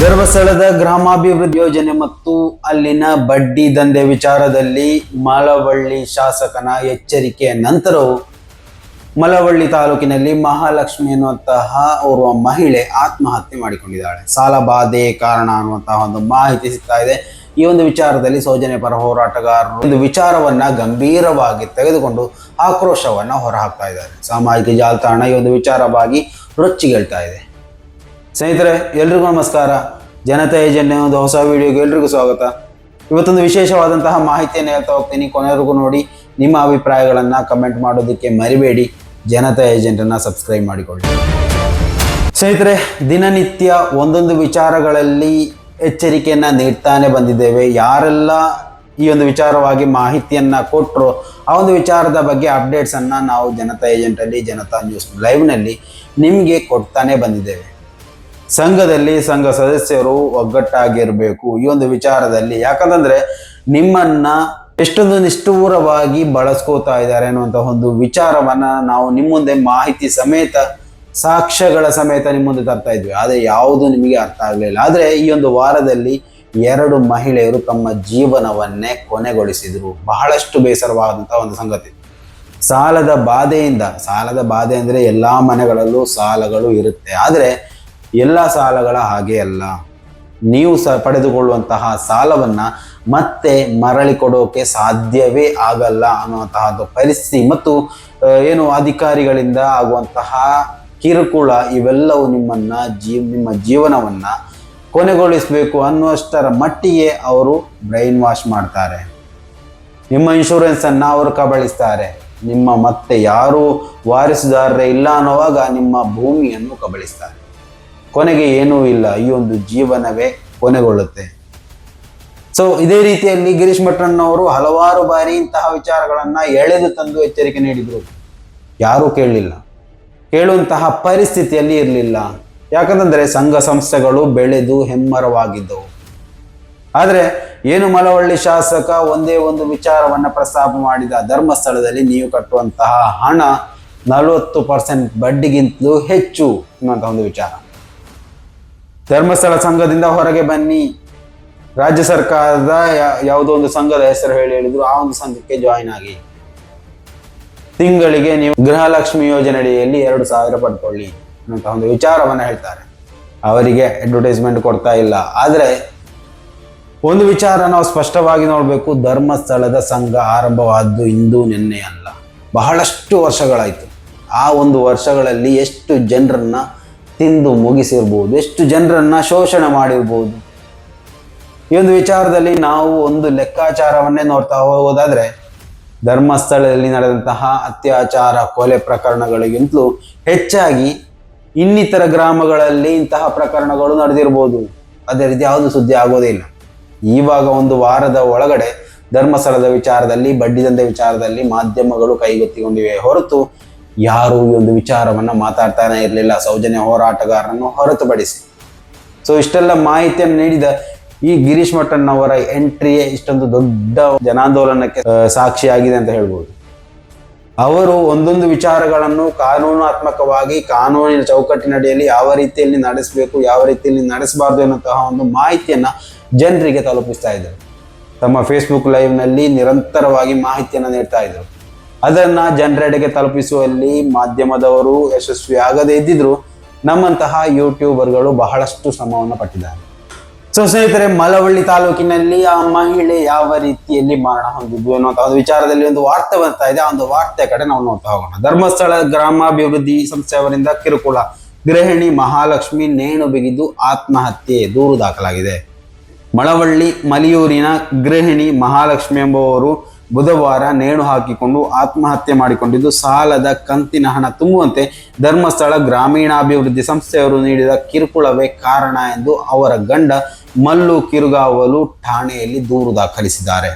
ಧರ್ಮಸ್ಥಳದ ಗ್ರಾಮಾಭಿವೃದ್ಧಿ ಯೋಜನೆ ಮತ್ತು ಅಲ್ಲಿನ ಬಡ್ಡಿ ದಂಧೆ ವಿಚಾರದಲ್ಲಿ ಮಲವಳ್ಳಿ ಶಾಸಕನ ಎಚ್ಚರಿಕೆಯ ನಂತರವೂ ಮಲವಳ್ಳಿ ತಾಲೂಕಿನಲ್ಲಿ ಮಹಾಲಕ್ಷ್ಮಿ ಎನ್ನುವಂತಹ ಓರ್ವ ಮಹಿಳೆ ಆತ್ಮಹತ್ಯೆ ಮಾಡಿಕೊಂಡಿದ್ದಾಳೆ. ಸಾಲ ಬಾಧೆ ಕಾರಣ ಅನ್ನುವಂತಹ ಒಂದು ಮಾಹಿತಿ ಸಿಗ್ತಾ ಇದೆ. ಈ ಒಂದು ವಿಚಾರದಲ್ಲಿ ಸೌಜನ್ಯ ಪರ ಹೋರಾಟಗಾರರು ಒಂದು ವಿಚಾರವನ್ನ ಗಂಭೀರವಾಗಿ ತೆಗೆದುಕೊಂಡು ಆಕ್ರೋಶವನ್ನ ಹೊರಹಾಕ್ತಾ ಇದ್ದಾರೆ. ಸಾಮಾಜಿಕ ಜಾಲತಾಣ ಈ ಒಂದು ವಿಚಾರವಾಗಿ ರೊಚ್ಚಿಗೇಳ್ತಾ ಇದೆ. ಸ್ನೇಹಿತರೆ, ಎಲ್ರಿಗೂ ನಮಸ್ಕಾರ. ಜನತಾ ಏಜೆಂಟ್ ಒಂದು ಹೊಸ ವಿಡಿಯೋಗೆ ಎಲ್ರಿಗೂ ಸ್ವಾಗತ. ಇವತ್ತೊಂದು ವಿಶೇಷವಾದಂತಹ ಮಾಹಿತಿಯನ್ನು ಹೇಳ್ತಾ ಹೋಗ್ತೀನಿ. ಕೊನೆವರೆಗೂ ನೋಡಿ, ನಿಮ್ಮ ಅಭಿಪ್ರಾಯಗಳನ್ನು ಕಮೆಂಟ್ ಮಾಡೋದಕ್ಕೆ ಮರಿಬೇಡಿ. ಜನತಾ ಏಜೆಂಟನ್ನು ಸಬ್ಸ್ಕ್ರೈಬ್ ಮಾಡಿಕೊಳ್ಳಿ. ಸ್ನೇಹಿತರೆ, ದಿನನಿತ್ಯ ಒಂದೊಂದು ವಿಚಾರಗಳಲ್ಲಿ ಎಚ್ಚರಿಕೆಯನ್ನು ನೀಡ್ತಾನೆ ಬಂದಿದ್ದೇವೆ. ಯಾರೆಲ್ಲ ಈ ಒಂದು ವಿಚಾರವಾಗಿ ಮಾಹಿತಿಯನ್ನ ಕೊಟ್ಟರು ಆ ಒಂದು ವಿಚಾರದ ಬಗ್ಗೆ ಅಪ್ಡೇಟ್ಸನ್ನು ನಾವು ಜನತಾ ಏಜೆಂಟಲ್ಲಿ ಜನತಾ ನ್ಯೂಸ್ ಲೈವ್ನಲ್ಲಿ ನಿಮಗೆ ಕೊಡ್ತಾನೆ ಬಂದಿದ್ದೇವೆ. ಸಂಘದಲ್ಲಿ ಸಂಘ ಸದಸ್ಯರು ಒಗ್ಗಟ್ಟಾಗಿರಬೇಕು. ಈ ಒಂದು ವಿಚಾರದಲ್ಲಿ ಯಾಕಂತಂದ್ರೆ ನಿಮ್ಮನ್ನ ಎಷ್ಟೊಂದು ನಿಷ್ಠೂರವಾಗಿ ಬಳಸ್ಕೋತಾ ಇದ್ದಾರೆ ಅನ್ನುವಂತಹ ಒಂದು ವಿಚಾರವನ್ನ ನಾವು ನಿಮ್ಮ ಮುಂದೆ ಮಾಹಿತಿ ಸಮೇತ, ಸಾಕ್ಷ್ಯಗಳ ಸಮೇತ ನಿಮ್ಮ ಮುಂದೆ ತರ್ತಾ ಇದ್ವಿ. ಆದರೆ ಯಾವುದು ನಿಮಗೆ ಅರ್ಥ ಆಗಲಿಲ್ಲ. ಆದರೆ ಈ ಒಂದು ವಾರದಲ್ಲಿ ಎರಡು ಮಹಿಳೆಯರು ತಮ್ಮ ಜೀವನವನ್ನೇ ಕೊನೆಗೊಳಿಸಿದರು. ಬಹಳಷ್ಟು ಬೇಸರವಾದಂತಹ ಒಂದು ಸಂಗತಿ. ಸಾಲದ ಬಾಧೆಯಿಂದ, ಸಾಲದ ಬಾಧೆ ಅಂದರೆ ಎಲ್ಲಾ ಮನೆಗಳಲ್ಲೂ ಸಾಲಗಳು ಇರುತ್ತೆ. ಆದರೆ ಎಲ್ಲ ಸಾಲಗಳ ಹಾಗೆ ಅಲ್ಲ. ನೀವು ಸ ಪಡೆದುಕೊಳ್ಳುವಂತಹ ಸಾಲವನ್ನ ಮತ್ತೆ ಮರಳಿ ಕೊಡೋಕೆ ಸಾಧ್ಯವೇ ಆಗಲ್ಲ ಅನ್ನುವಂತಹ ಪರಿಸ್ಥಿತಿ. ಮತ್ತು ಏನು ಅಧಿಕಾರಿಗಳಿಂದ ಆಗುವಂತಹ ಕಿರುಕುಳ ಇವೆಲ್ಲವೂ ನಿಮ್ಮನ್ನ ಜೀವ ನಿಮ್ಮ ಜೀವನವನ್ನ ಕೊನೆಗೊಳಿಸಬೇಕು ಅನ್ನುವಷ್ಟರ ಮಟ್ಟಿಗೆ ಅವರು ಬ್ರೈನ್ ವಾಶ್ ಮಾಡ್ತಾರೆ. ನಿಮ್ಮ ಇನ್ಶೂರೆನ್ಸ್ ಅನ್ನ ಅವರು ಕಬಳಿಸ್ತಾರೆ. ನಿಮ್ಮ ಮತ್ತೆ ಯಾರು ವಾರಿಸುದಾರರೇ ಇಲ್ಲ ಅನ್ನುವಾಗ ನಿಮ್ಮ ಭೂಮಿಯನ್ನು ಕಬಳಿಸ್ತಾರೆ. ಕೊನೆಗೆ ಏನೂ ಇಲ್ಲ. ಈ ಒಂದು ಜೀವನವೇ ಕೊನೆಗೊಳ್ಳುತ್ತೆ. ಸೊ ಇದೇ ರೀತಿಯಲ್ಲಿ ಗಿರೀಶ್ ಭಟ್ರನ್ನವರು ಹಲವಾರು ಬಾರಿ ಇಂತಹ ವಿಚಾರಗಳನ್ನು ಎಳೆದು ತಂದು ಎಚ್ಚರಿಕೆ ನೀಡಿದರು. ಯಾರೂ ಕೇಳಲಿಲ್ಲ. ಕೇಳುವಂತಹ ಪರಿಸ್ಥಿತಿಯಲ್ಲಿ ಇರಲಿಲ್ಲ. ಯಾಕಂತಂದರೆ ಸಂಘ ಸಂಸ್ಥೆಗಳು ಬೆಳೆದು ಹೆಮ್ಮರವಾಗಿದ್ದವು. ಆದರೆ ಏನು ಮಲವಳ್ಳಿ ಶಾಸಕ ಒಂದೇ ಒಂದು ವಿಚಾರವನ್ನ ಪ್ರಸ್ತಾಪ ಮಾಡಿದ ಧರ್ಮಸ್ಥಳದಲ್ಲಿ ನೀವು ಕಟ್ಟುವಂತಹ ಹಣ ನಲವತ್ತು ಪರ್ಸೆಂಟ್ ಬಡ್ಡಿಗಿಂತಲೂ ಹೆಚ್ಚು ಅನ್ನುವಂಥ ಒಂದು ವಿಚಾರ. ಧರ್ಮಸ್ಥಳ ಸಂಘದಿಂದ ಹೊರಗೆ ಬನ್ನಿ. ರಾಜ್ಯ ಸರ್ಕಾರದ ಯಾವುದೋ ಒಂದು ಸಂಘದ ಹೆಸರು ಹೇಳಿ ಹೇಳಿದ್ರು, ಆ ಒಂದು ಸಂಘಕ್ಕೆ ಜಾಯಿನ್ ಆಗಿ. ತಿಂಗಳಿಗೆ ನೀವು ಗೃಹಲಕ್ಷ್ಮಿ ಯೋಜನೆ ಅಡಿಯಲ್ಲಿ ಎರಡು ಸಾವಿರ ಪಡ್ಕೊಳ್ಳಿ ಅಂತ ಒಂದು ವಿಚಾರವನ್ನ ಹೇಳ್ತಾರೆ. ಅವರಿಗೆ ಅಡ್ವರ್ಟೈಸ್ಮೆಂಟ್ ಕೊಡ್ತಾ ಇಲ್ಲ. ಆದರೆ ಒಂದು ವಿಚಾರ ನಾವು ಸ್ಪಷ್ಟವಾಗಿ ನೋಡಬೇಕು, ಧರ್ಮಸ್ಥಳದ ಸಂಘ ಆರಂಭವಾದ್ದು ಇಂದು ನಿನ್ನೆ ಅಲ್ಲ. ಬಹಳಷ್ಟು ವರ್ಷಗಳಾಯಿತು. ಆ ಒಂದು ವರ್ಷಗಳಲ್ಲಿ ಎಷ್ಟು ಜನರನ್ನ ತಿಂದು ಮುಗಿಸಿರ್ಬೋದು, ಎಷ್ಟು ಜನರನ್ನು ಶೋಷಣೆ ಮಾಡಿರ್ಬೋದು. ಈ ಒಂದು ವಿಚಾರದಲ್ಲಿ ನಾವು ಒಂದು ಲೆಕ್ಕಾಚಾರವನ್ನೇ ನೋಡ್ತಾ ಹೋಗೋದಾದ್ರೆ, ಧರ್ಮಸ್ಥಳದಲ್ಲಿ ನಡೆದಂತಹ ಅತ್ಯಾಚಾರ ಕೊಲೆ ಪ್ರಕರಣಗಳಿಗಿಂತಲೂ ಹೆಚ್ಚಾಗಿ ಇನ್ನಿತರ ಗ್ರಾಮಗಳಲ್ಲಿ ಇಂತಹ ಪ್ರಕರಣಗಳು ನಡೆದಿರ್ಬೋದು. ಅದೇ ರೀತಿ ಯಾವುದು ಸುದ್ದಿ ಆಗೋದೇ ಇಲ್ಲ. ಇವಾಗ ಒಂದು ವಾರದ ಒಳಗಡೆ ಧರ್ಮಸ್ಥಳದ ವಿಚಾರದಲ್ಲಿ ಬಡ್ಡಿದಂಧೆ ವಿಚಾರದಲ್ಲಿ ಮಾಧ್ಯಮಗಳು ಕೈಗೆತ್ತಿಕೊಂಡಿವೆ ಹೊರತು ಯಾರು ಈ ಒಂದು ವಿಚಾರವನ್ನ ಮಾತಾಡ್ತಾನೆ ಇರಲಿಲ್ಲ. ಸೌಜನ್ಯ ಹೋರಾಟಗಾರರನ್ನು ಹೊರತುಪಡಿಸಿ. ಸೊ ಇಷ್ಟೆಲ್ಲ ಮಾಹಿತಿಯನ್ನು ನೀಡಿದ ಈ ಗಿರೀಶ್ ಮಠನ್ ಅವರ ಎಂಟ್ರಿಯೇ ಇಷ್ಟೊಂದು ದೊಡ್ಡ ಜನಾಂದೋಲನಕ್ಕೆ ಸಾಕ್ಷಿಯಾಗಿದೆ ಅಂತ ಹೇಳ್ಬೋದು. ಅವರು ಒಂದೊಂದು ವಿಚಾರಗಳನ್ನು ಕಾನೂನಾತ್ಮಕವಾಗಿ ಕಾನೂನಿನ ಚೌಕಟ್ಟಿನಡಿಯಲ್ಲಿ ಯಾವ ರೀತಿಯಲ್ಲಿ ನಡೆಸಬೇಕು, ಯಾವ ರೀತಿಯಲ್ಲಿ ನಡೆಸಬಾರ್ದು ಎನ್ನುವಂತಹ ಒಂದು ಮಾಹಿತಿಯನ್ನ ಜನರಿಗೆ ತಲುಪಿಸ್ತಾ ಇದ್ದರು ತಮ್ಮ ಫೇಸ್ಬುಕ್ ಲೈವ್ನಲ್ಲಿ ನಿರಂತರವಾಗಿ ಮಾಹಿತಿಯನ್ನು ನೀಡ್ತಾ ಇದ್ರು. ಅದನ್ನ ಜನರೆಡೆಗೆ ತಲುಪಿಸುವಲ್ಲಿ ಮಾಧ್ಯಮದವರು ಯಶಸ್ವಿ ಆಗದೇ ಇದ್ದಿದ್ರು ನಮ್ಮಂತಹ ಯೂಟ್ಯೂಬರ್ಗಳು ಬಹಳಷ್ಟು ಶ್ರಮವನ್ನು ಪಟ್ಟಿದ್ದಾರೆ. ಸೊ ಸ್ನೇಹಿತರೆ, ಮಲವಳ್ಳಿ ತಾಲೂಕಿನಲ್ಲಿ ಆ ಮಹಿಳೆ ಯಾವ ರೀತಿಯಲ್ಲಿ ಮರಣ ಹೊಂದಿದ್ವು ಅನ್ನುವಂಥ ಒಂದು ವಿಚಾರದಲ್ಲಿ ಒಂದು ವಾರ್ತೆ ಬರ್ತಾ ಇದೆ. ಆ ಒಂದು ವಾರ್ತೆ ಕಡೆ ನಾವು ನೋಡ್ತಾ ಹೋಗೋಣ. ಧರ್ಮಸ್ಥಳ ಗ್ರಾಮಾಭಿವೃದ್ಧಿ ಸಂಸ್ಥೆಯವರಿಂದ ಕಿರುಕುಳ. ಗೃಹಿಣಿ ಮಹಾಲಕ್ಷ್ಮಿ ನೇಣು ಬಿಗಿದು ಆತ್ಮಹತ್ಯೆ ದೂರು ದಾಖಲಾಗಿದೆ. ಮಳವಳ್ಳಿ ಮಲಿಯೂರಿನ ಗೃಹಿಣಿ ಮಹಾಲಕ್ಷ್ಮಿ ಎಂಬುವವರು ಬುಧವಾರ ನೇಣು ಹಾಕಿಕೊಂಡು ಆತ್ಮಹತ್ಯೆ ಮಾಡಿಕೊಂಡಿದ್ದು ಸಾಲದ ಕಂತಿನ ಹಣ ತುಂಬುವಂತೆ ಧರ್ಮಸ್ಥಳ ಗ್ರಾಮೀಣಾಭಿವೃದ್ಧಿ ಸಂಸ್ಥೆಯವರು ನೀಡಿದ ಕಿರುಕುಳವೇ ಕಾರಣ ಎಂದು ಅವರ ಗಂಡ ಮಲ್ಲು ಕಿರುಗಾವಲು ಠಾಣೆಯಲ್ಲಿ ದೂರು ದಾಖಲಿಸಿದ್ದಾರೆ.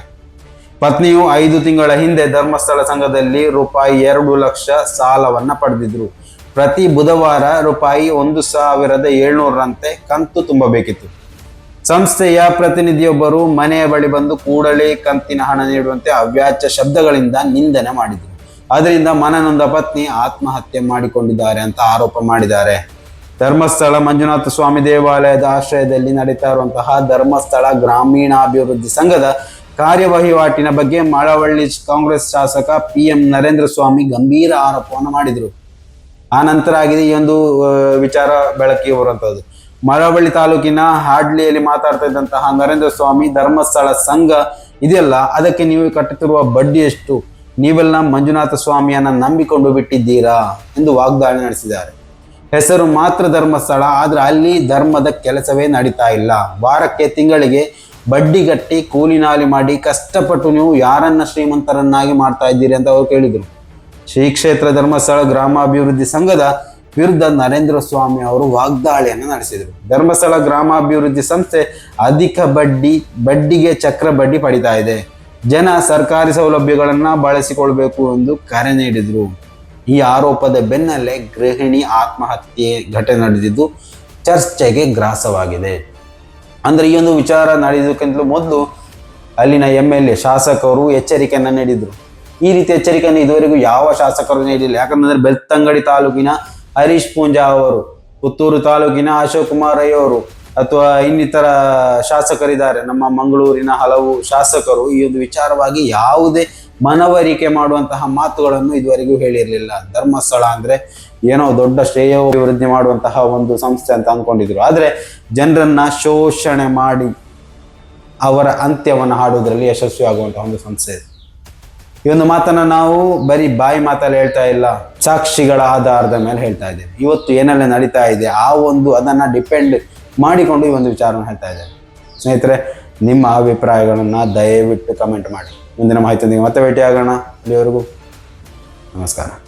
ಪತ್ನಿಯು ಐದು ತಿಂಗಳ ಹಿಂದೆ ಧರ್ಮಸ್ಥಳ ಸಂಘದಲ್ಲಿ ರೂಪಾಯಿ ಎರಡು ಲಕ್ಷ ಸಾಲವನ್ನ ಪಡೆದಿದ್ರು. ಪ್ರತಿ ಬುಧವಾರ ರೂಪಾಯಿ ಒಂದು ಸಾವಿರದ ಏಳ್ನೂರರಂತೆ ಕಂತು ತುಂಬಬೇಕಿತ್ತು. ಸಂಸ್ಥೆಯ ಪ್ರತಿನಿಧಿಯೊಬ್ಬರು ಮನೆಯ ಬಳಿ ಬಂದು ಕೂಡಲೇ ಕಂತಿನ ಹಣ ನೀಡುವಂತೆ ಅವ್ಯಾಚ್ಯ ಶಬ್ದಗಳಿಂದ ನಿಂದನೆ ಮಾಡಿದರು. ಅದರಿಂದ ಮನನೊಂದ ಪತ್ನಿ ಆತ್ಮಹತ್ಯೆ ಮಾಡಿಕೊಂಡಿದ್ದಾರೆ ಅಂತ ಆರೋಪ ಮಾಡಿದ್ದಾರೆ. ಧರ್ಮಸ್ಥಳ ಮಂಜುನಾಥ ಸ್ವಾಮಿ ದೇವಾಲಯದ ಆಶ್ರಯದಲ್ಲಿ ನಡೀತಾ ಇರುವಂತಹ ಧರ್ಮಸ್ಥಳ ಗ್ರಾಮೀಣಾಭಿವೃದ್ಧಿ ಸಂಘದ ಕಾರ್ಯವಹಿವಾಟಿನ ಬಗ್ಗೆ ಮಳವಳ್ಳಿ ಕಾಂಗ್ರೆಸ್ ಶಾಸಕ ಪಿ ಎಂ ನರೇಂದ್ರ ಸ್ವಾಮಿ ಗಂಭೀರ ಆರೋಪವನ್ನು ಮಾಡಿದರು. ಆ ನಂತರ ಆಗಿದೆ ಈ ಒಂದು ವಿಚಾರ ಬೆಳಕಿಗೆ ಬರುವಂತದ್ದು. ಮಳವಳ್ಳಿ ತಾಲೂಕಿನ ಹಾಡ್ಲಿಯಲ್ಲಿ ಮಾತಾಡ್ತಾ ಇದ್ದಂತಹ ನರೇಂದ್ರ ಸ್ವಾಮಿ ಧರ್ಮಸ್ಥಳ ಸಂಘ ಇದೆಯಲ್ಲ, ಅದಕ್ಕೆ ನೀವು ಕಟ್ಟುತ್ತಿರುವ ಬಡ್ಡಿ ಎಷ್ಟು? ನೀವೆಲ್ಲ ಮಂಜುನಾಥ ಸ್ವಾಮಿಯನ್ನ ನಂಬಿಕೊಂಡು ಬಿಟ್ಟಿದ್ದೀರಾ ಎಂದು ವಾಗ್ದಾಳಿ ನಡೆಸಿದ್ದಾರೆ. ಹೆಸರು ಮಾತ್ರ ಧರ್ಮಸ್ಥಳ, ಆದ್ರೆ ಅಲ್ಲಿ ಧರ್ಮದ ಕೆಲಸವೇ ನಡೀತಾ ಇಲ್ಲ. ವಾರಕ್ಕೆ ತಿಂಗಳಿಗೆ ಬಡ್ಡಿಗಟ್ಟಿ ಕೂಲಿನಾಲಿ ಮಾಡಿ ಕಷ್ಟಪಟ್ಟು ನೀವು ಯಾರನ್ನ ಶ್ರೀಮಂತರನ್ನಾಗಿ ಮಾಡ್ತಾ ಇದ್ದೀರಿ ಅಂತ ಅವರು ಕೇಳಿದರು. ಶ್ರೀ ಕ್ಷೇತ್ರ ಧರ್ಮಸ್ಥಳ ಗ್ರಾಮಾಭಿವೃದ್ಧಿ ಸಂಘದ ವಿರುದ್ಧ ನರೇಂದ್ರ ಸ್ವಾಮಿ ಅವರು ವಾಗ್ದಾಳಿಯನ್ನು ನಡೆಸಿದರು. ಧರ್ಮಸ್ಥಳ ಗ್ರಾಮಾಭಿವೃದ್ಧಿ ಸಂಸ್ಥೆ ಅಧಿಕ ಬಡ್ಡಿ, ಬಡ್ಡಿಗೆ ಚಕ್ರ ಬಡ್ಡಿ ಪಡಿತಾ ಇದೆ. ಜನ ಸರ್ಕಾರಿ ಸೌಲಭ್ಯಗಳನ್ನು ಬಳಸಿಕೊಳ್ಬೇಕು ಎಂದು ಕರೆ ನೀಡಿದರು. ಈ ಆರೋಪದ ಬೆನ್ನಲ್ಲೇ ಗೃಹಿಣಿ ಆತ್ಮಹತ್ಯೆ ಘಟನೆ ನಡೆದಿದ್ದು ಚರ್ಚೆಗೆ ಗ್ರಾಸವಾಗಿದೆ. ಅಂದ್ರೆ ಈ ಒಂದು ವಿಚಾರ ನಡೆಯೋದಕ್ಕಿಂತಲೂ ಮೊದಲು ಅಲ್ಲಿನ ಎಂ ಎಲ್ ಎ ಶಾಸಕರು ಎಚ್ಚರಿಕೆಯನ್ನು ನೀಡಿದರು. ಈ ರೀತಿ ಎಚ್ಚರಿಕೆಯನ್ನು ಇದುವರೆಗೂ ಯಾವ ಶಾಸಕರು ನೀಡಿಲ್ಲ. ಯಾಕಂದ್ರೆ ಬೆಳ್ತಂಗಡಿ ತಾಲೂಕಿನ ಹರೀಶ್ ಪೂಂಜಾ ಅವರು, ಪುತ್ತೂರು ತಾಲೂಕಿನ ಅಶೋಕ್ ಕುಮಾರ್ ರೈ ಅವರು ಅಥವಾ ಇನ್ನಿತರ ಶಾಸಕರಿದ್ದಾರೆ. ನಮ್ಮ ಮಂಗಳೂರಿನ ಹಲವು ಶಾಸಕರು ಈ ಒಂದು ವಿಚಾರವಾಗಿ ಯಾವುದೇ ಮನವರಿಕೆ ಮಾಡುವಂತಹ ಮಾತುಗಳನ್ನು ಇದುವರೆಗೂ ಹೇಳಿರಲಿಲ್ಲ. ಧರ್ಮಸ್ಥಳ ಅಂದ್ರೆ ಏನೋ ದೊಡ್ಡ ಶ್ರೇಯ ಅಭಿವೃದ್ಧಿ ಮಾಡುವಂತಹ ಒಂದು ಸಂಸ್ಥೆ ಅಂತ ಅಂದ್ಕೊಂಡಿದ್ರು. ಆದರೆ ಜನರನ್ನ ಶೋಷಣೆ ಮಾಡಿ ಅವರ ಅಂತ್ಯವನ್ನು ಹಾಡುವುದರಲ್ಲಿ ಯಶಸ್ವಿ ಆಗುವಂತಹ ಒಂದು ಸಂಸ್ಥೆ ಇದು. ಈ ಒಂದು ಮಾತನ್ನ ನಾವು ಬರೀ ಬಾಯಿ ಮಾತಲ್ಲಿ ಹೇಳ್ತಾ ಇಲ್ಲ, ಸಾಕ್ಷಿಗಳ ಆಧಾರದ ಮೇಲೆ ಹೇಳ್ತಾ ಇದ್ದೇವೆ. ಇವತ್ತು ಏನೆಲ್ಲ ನಡೀತಾ ಇದೆ, ಆ ಒಂದು ಅದನ್ನ ಡಿಪೆಂಡ್ ಮಾಡಿಕೊಂಡು ಈ ಒಂದು ವಿಚಾರವನ್ನು ಹೇಳ್ತಾ ಇದ್ದೇವೆ. ಸ್ನೇಹಿತರೆ, ನಿಮ್ಮ ಅಭಿಪ್ರಾಯಗಳನ್ನ ದಯವಿಟ್ಟು ಕಮೆಂಟ್ ಮಾಡಿ. ಮುಂದಿನ ಮಾಹಿತಿಯೊಂದಿಗೆ ಮತ್ತೆ ಭೇಟಿಯಾಗೋಣ. ಅಲ್ಲಿವರೆಗೂ ನಮಸ್ಕಾರ.